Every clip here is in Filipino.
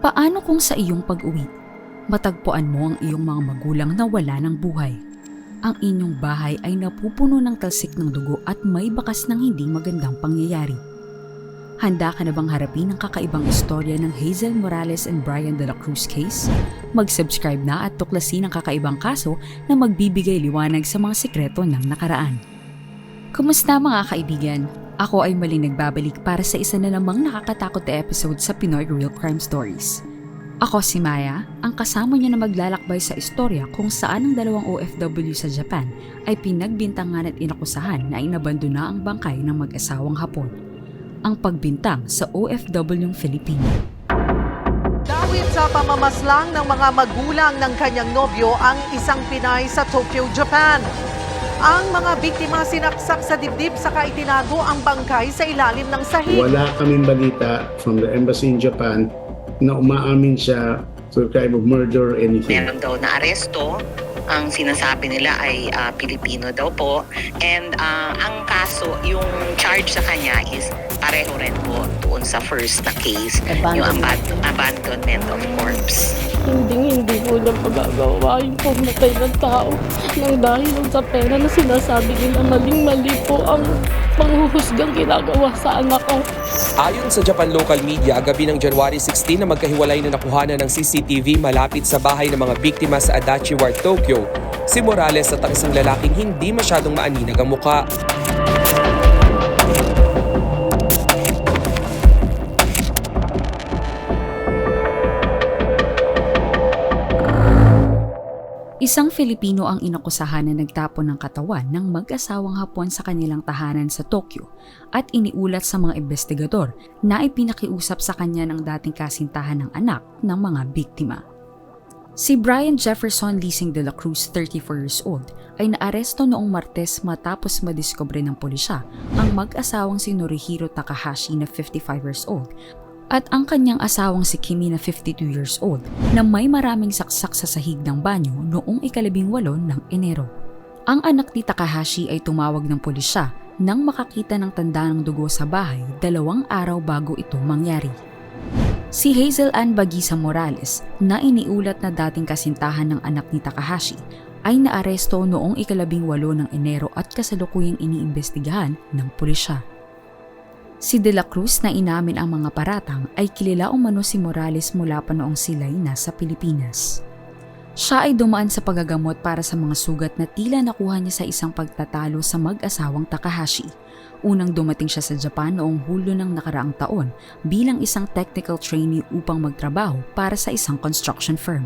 Paano kung sa iyong pag-uwi, matagpuan mo ang iyong mga magulang na wala ng buhay? Ang inyong bahay ay napupuno ng talsik ng dugo at may bakas ng hindi magandang pangyayari. Handa ka na bang harapin ang kakaibang istorya ng Hazel Morales and Brian de la Cruz case? Mag-subscribe na at tuklasin ang kakaibang kaso na magbibigay liwanag sa mga sikreto ng nakaraan. Kumusta mga kaibigan? Ako ay mali nagbabalik para sa isa na namang nakakatakot na episode sa Pinoy Real Crime Stories. Ako si Maya, ang kasama niya na maglalakbay sa istorya kung saan ang dalawang OFW sa Japan ay pinagbintangan at inakusahan na inabandona ang bangkay ng mag-asawang Hapon. Ang pagbintang sa OFW Filipino. Dahil sa pamamaslang ng mga magulang ng kanyang nobyo ang isang Pinay sa Tokyo, Japan. Ang mga biktima sinaksak sa dibdib saka itinago ang bangkay sa ilalim ng sahig. Wala kaming balita from the embassy in Japan na umaamin siya to crime of murder or anything. meron daw na aresto. Ang sinasabi nila ay ah, Pilipino daw po. And ah, ang kaso, yung charge sa kanya is pareho rin po doon sa first na case, yung abandon, abandonment of corpse. Hindi hindi ko na magagawa yung pumatay ng tao nang dahil lang sa pera na sinasabi nila maling-mali po ang panghuhusgang ginagawa sa anak ko. Ayon sa Japan local media, gabi ng January 16 na magkahiwalay na nakuhanan ng CCTV malapit sa bahay ng mga biktima sa Adachi Ward, Si Morales at ang isang lalaking hindi masyadong maaninag ang muka. Isang Filipino ang inakusahan na nagtapon ng katawan ng mag-asawang Hapon sa kanilang tahanan sa Tokyo at iniulat sa mga investigador na ipinakiusap sa kanya ng dating kasintahan ng anak ng mga biktima. Si Brian Jefferson Leasing de la Cruz, 34 years old, ay naaresto noong Martes matapos madiskubre ng pulisya ang mag-asawang si Norihiro Takahashi na 55 years old at ang kanyang asawang si Kimi na 52 years old na may maraming saksak sa sahig ng banyo noong ikalabing walo ng Enero. Ang anak ni Takahashi ay tumawag ng pulisya nang makakita ng tanda ng dugo sa bahay dalawang araw bago ito mangyari. Si Hazel Ann Bagisa Morales na iniulat na dating kasintahan ng anak ni Takahashi ay naaresto noong ikalabing walo ng Enero at kasalukuyang iniimbestigahan ng pulisya. Si De La Cruz na inamin ang mga paratang ay kilala umano si Morales mula pa noong sila'y nasa Pilipinas. Siya ay dumaan sa pagagamot para sa mga sugat na tila nakuha niya sa isang pagtatalo sa mag-asawang Takahashi. Unang dumating siya sa Japan noong Hulyo ng nakaraang taon bilang isang technical trainee upang magtrabaho para sa isang construction firm.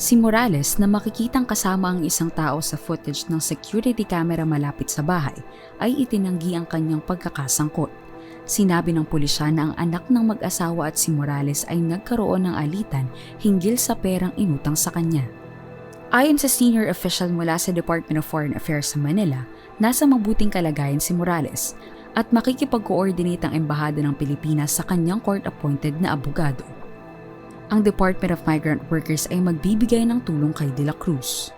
Si Morales na makikitang kasama ang isang tao sa footage ng security camera malapit sa bahay ay itinanggi ang kanyang pagkakasangkot. Sinabi ng pulisya na ang anak ng mag-asawa at si Morales ay nagkaroon ng alitan hinggil sa perang inutang sa kanya. Ayon sa senior official mula sa Department of Foreign Affairs sa Manila, nasa mabuting kalagayan si Morales at makikipag-coordinate ang Embahada ng Pilipinas sa kanyang court-appointed na abogado ang Department of Migrant Workers ay magbibigay ng tulong kay De La Cruz.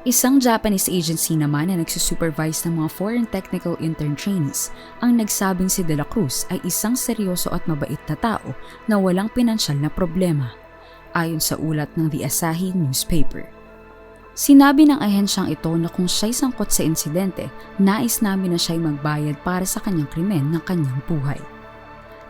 Isang Japanese agency naman na nagsusupervise ng mga foreign technical intern trainees ang nagsabing si De La Cruz ay isang seryoso at mabait na tao na walang pinansyal na problema, ayon sa ulat ng The Asahi newspaper. Sinabi ng ahensyang ito na kung siya'y sangkot sa insidente, nais namin na siya'y magbayad para sa kanyang krimen ng kanyang buhay.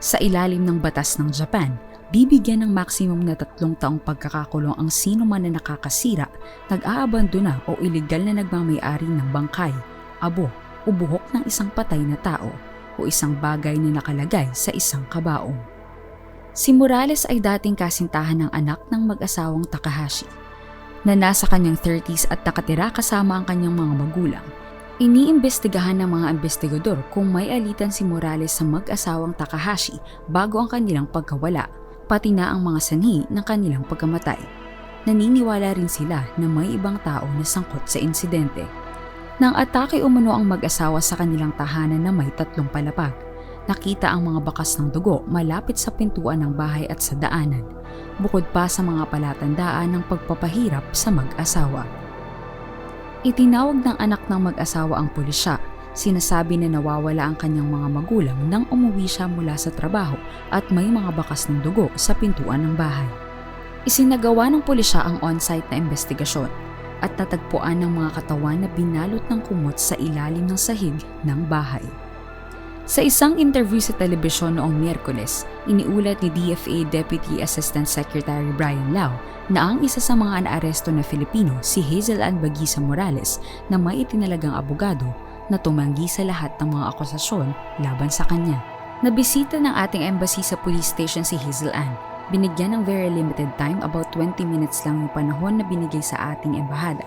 Sa ilalim ng batas ng Japan, bibigyan ng maximum na tatlong taong pagkakakulong ang sino man na nakakasira, nag-aabandona o iligal na nagmamayari ng bangkay, abo o buhok ng isang patay na tao o isang bagay na nakalagay sa isang kabaong. Si Morales ay dating kasintahan ng anak ng mag-asawang Takahashi na nasa kanyang 30s at nakatira kasama ang kanyang mga magulang. Iniimbestigahan ng mga investigador kung may alitan si Morales sa mag-asawang Takahashi bago ang kanilang pagkawala pati na ang mga sanhi ng kanilang pagkamatay. Naniniwala rin sila na may ibang tao na sangkot sa insidente. Nang atake umano ang mag-asawa sa kanilang tahanan na may tatlong palapag, nakita ang mga bakas ng dugo malapit sa pintuan ng bahay at sa daanan, bukod pa sa mga palatandaan ng pagpapahirap sa mag-asawa. Itinawag ng anak ng mag-asawa ang pulisya Sinasabi na nawawala ang kanyang mga magulang nang umuwi siya mula sa trabaho at may mga bakas ng dugo sa pintuan ng bahay. Isinagawa ng pulisya ang on-site na investigasyon at natagpuan ng mga katawan na binalot ng kumot sa ilalim ng sahig ng bahay. Sa isang interview sa telebisyon noong Miyerkules, iniulat ni DFA Deputy Assistant Secretary Brian Lau na ang isa sa mga naaresto na Filipino si Hazel Ann Bagisa Morales na may itinalagang abogado na tumanggi sa lahat ng mga akusasyon laban sa kanya. Nabisita ng ating embassy sa police station si Hazel Ann. Binigyan ng very limited time, about 20 minutes lang yung panahon na binigay sa ating embahada,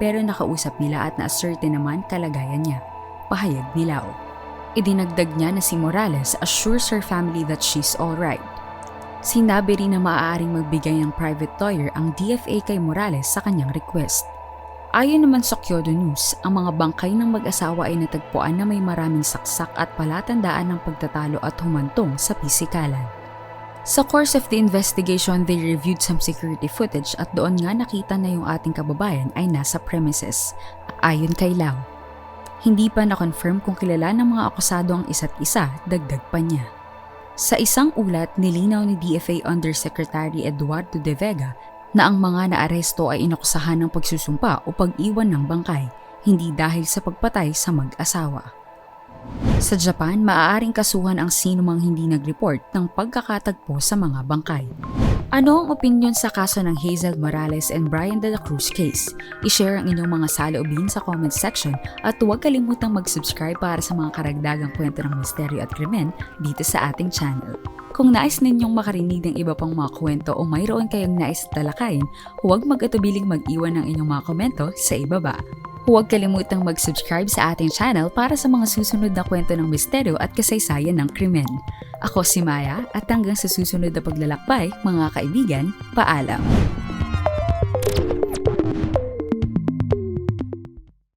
pero nakausap nila at na-ascertain naman kalagayan niya. Pahayag ni Lau. Idinagdag niya na si Morales assures her family that she's alright. Sinabi rin na maaaring magbigay ng private lawyer ang DFA kay Morales sa kanyang request. Ayon naman sa Kyodo News, ang mga bangkay ng mag-asawa ay natagpuan na may maraming saksak at palatandaan ng pagtatalo at humantong sa pisikalan. Sa course of the investigation, they reviewed some security footage at doon nga nakita na yung ating kababayan ay nasa premises, ayon kay Lau. Hindi pa na-confirm kung kilala ng mga akusado ang isa't isa, dagdag pa niya. Sa isang ulat, nilinaw ni DFA Undersecretary Eduardo De Vega na ang mga naaresto ay inakusahan ng pagsusumpa o pag-iwan ng bangkay, hindi dahil sa pagpatay sa mag-asawa. Sa Japan, maaaring kasuhan ang sinumang hindi nag-report ng pagkakatagpo sa mga bangkay. Ano ang opinion sa kaso ng Hazel Morales and Brian De La Cruz case? I-share ang inyong mga saloobin sa comment section at huwag kalimutang mag-subscribe para sa mga karagdagang kwento ng misteryo at krimen dito sa ating channel. Kung nais ninyong makarinig ng iba pang mga kwento o mayroon kayong nais talakayin, huwag mag-atubiling mag-iwan ng inyong mga komento sa ibaba. Huwag kalimutang mag-subscribe sa ating channel para sa mga susunod na kwento ng misteryo at kasaysayan ng krimen. Ako si Maya at hanggang sa susunod na paglalakbay, mga kaibigan, paalam.